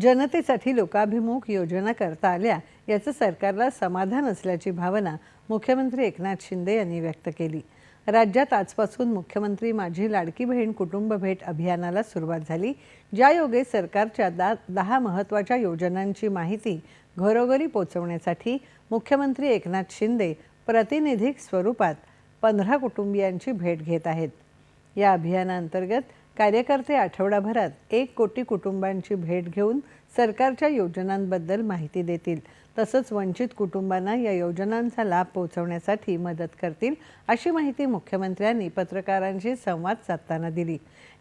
जनतेसाठी लोकाभिमुख योजना करता आल्या याचं सरकारला समाधान असल्याची भावना मुख्यमंत्री एकनाथ शिंदे यांनी व्यक्त केली. राज्यात आजपासून मुख्यमंत्री माझी लाडकी बहीण कुटुंब भेट अभियानाला सुरुवात झाली ज्यायोगे सरकारच्या दा दहा महत्त्वाच्या योजनांची माहिती घरोघरी पोचवण्यासाठी मुख्यमंत्री एकनाथ शिंदे प्रातिनिधिक स्वरूपात पंधरा कुटुंबियांची भेट घेत आहेत. या अभियानाअंतर्गत कार्यकर्ते आठवडाभरात एक कोटी कुटुंबांची भेट घेऊन सरकारच्या योजनांबद्दल माहिती देतील. तसंच वंचित कुटुंबांना या योजनांचा लाभ पोहोचवण्यासाठी मदत करतील अशी माहिती मुख्यमंत्र्यांनी पत्रकारांशी संवाद साधताना दिली.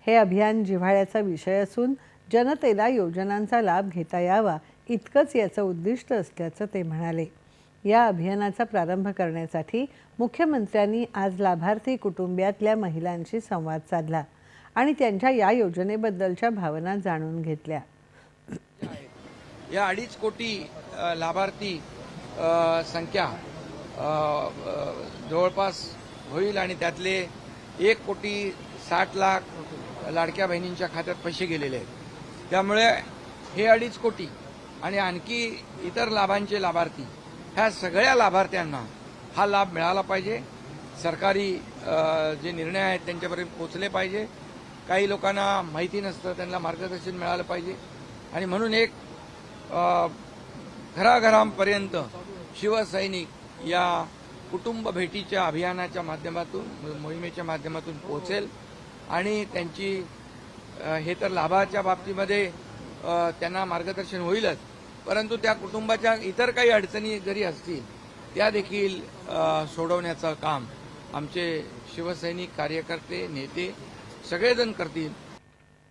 हे अभियान जिव्हाळ्याचा विषय असून जनतेला योजनांचा लाभ घेता यावा इतकंच याचं उद्दिष्ट असल्याचं ते म्हणाले. या अभियानाचा प्रारंभ करण्यासाठी मुख्यमंत्र्यांनी आज लाभार्थी कुटुंबियातल्या महिलांशी संवाद साधला. आणि त्यांच्या या योजनेबद्दलच्या भावना जाणून घेतल्या. या अडीच कोटी लाभार्थी संख्या जवळपास होईल आणि त्यातले एक कोटी साठ लाख लाडक्या बहिणींच्या खात्यात पैसे गेलेले आहेत. त्यामुळे हे अडीच कोटी आणि आणखी इतर लाभांचे लाभार्थी ह्या सगळ्या लाभार्थ्यांना हा लाभ मिळाला पाहिजे. सरकारी जे निर्णय आहेत त्यांच्यापर्यंत पोचले पाहिजे. काही लोकांना माहिती नसतं त्यांना मार्गदर्शन मिळालं पाहिजे. आणि म्हणून एक घराघरांपर्यंत शिवसैनिक या कुटुंब भेटीच्या अभियानाच्या माध्यमातून मोहिमेच्या माध्यमातून पोहोचेल. आणि त्यांची हे तर लाभाच्या बाबतीमध्ये त्यांना मार्गदर्शन होईलच. परंतु त्या कुटुंबाच्या इतर काही अडचणी जरी असतील त्या देखील सोडवण्याचं काम आमचे शिवसैनिक कार्यकर्ते नेते सगळेजण करतील.